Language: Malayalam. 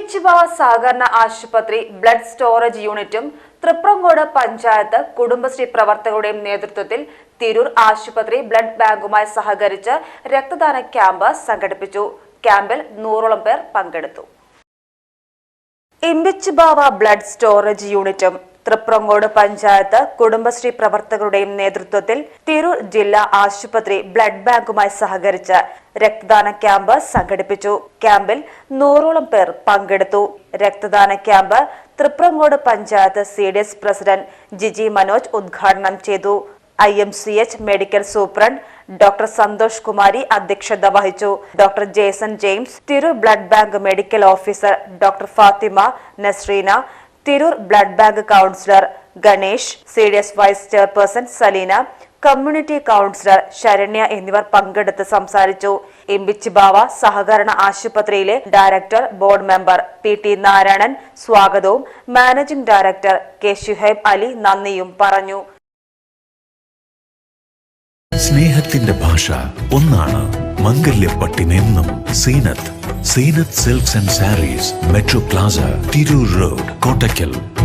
ഇമ്പിച്ചിബാവ സഹകരണ ആശുപത്രി ബ്ലഡ് സ്റ്റോറേജ് യൂണിറ്റും തൃപ്രങ്കോട് പഞ്ചായത്ത് കുടുംബശ്രീ പ്രവർത്തകരുടെയും നേതൃത്വത്തിൽ തിരൂർ ആശുപത്രി ബ്ലഡ് ബാങ്കുമായി സഹകരിച്ച് രക്തദാന ക്യാമ്പ് സംഘടിപ്പിച്ചു. ക്യാമ്പിൽ നൂറോളം പേർ പങ്കെടുത്തു. ഇമ്പിച്ചിബാവ ബ്ലഡ് സ്റ്റോറേജ് യൂണിറ്റും തൃപ്രങ്ങോട് പഞ്ചായത്ത് കുടുംബശ്രീ പ്രവർത്തകരുടെയും നേതൃത്വത്തിൽ തിരൂർ ജില്ലാ ആശുപത്രി ബ്ലഡ് ബാങ്കുമായി സഹകരിച്ച് രക്തദാന ക്യാമ്പ് സംഘടിപ്പിച്ചു. ക്യാമ്പിൽ നൂറോളം പേർ പങ്കെടുത്തു. രക്തദാന camp Triprangode panchayat C D S president Jiji Manoj ഉദ്ഘാടനം ചെയ്തു. I M C H medical superintendent doctor Santhosh Kumari അധ്യക്ഷത വഹിച്ചു. ഡോക്ടർ ജേസൺ ജെയിംസ് തിരു blood bank medical officer doctor Fathima Nasreena Tirur blood bank counsellor Ganesh C D S vice chairperson Salina community counsellor Saranya എന്നിവർ പങ്കെടുത്ത് സംസാരിച്ചു. ഇമ്പിച്ചിബാവ സഹകരണ ആശുപത്രിയിലെ director board member P. T. Narayanan സ്വാഗതവും managing director K. Shuhaib Ali നന്ദിയും പറഞ്ഞു. സ്നേഹത്തിന്റെ ഭാഷ ഒന്നാണ് മംഗല്യപ്പട്ടിനെന്നും Zeenath. Zenith Silks and Saris, Metro Plaza, Tiru Road, Kottakkal.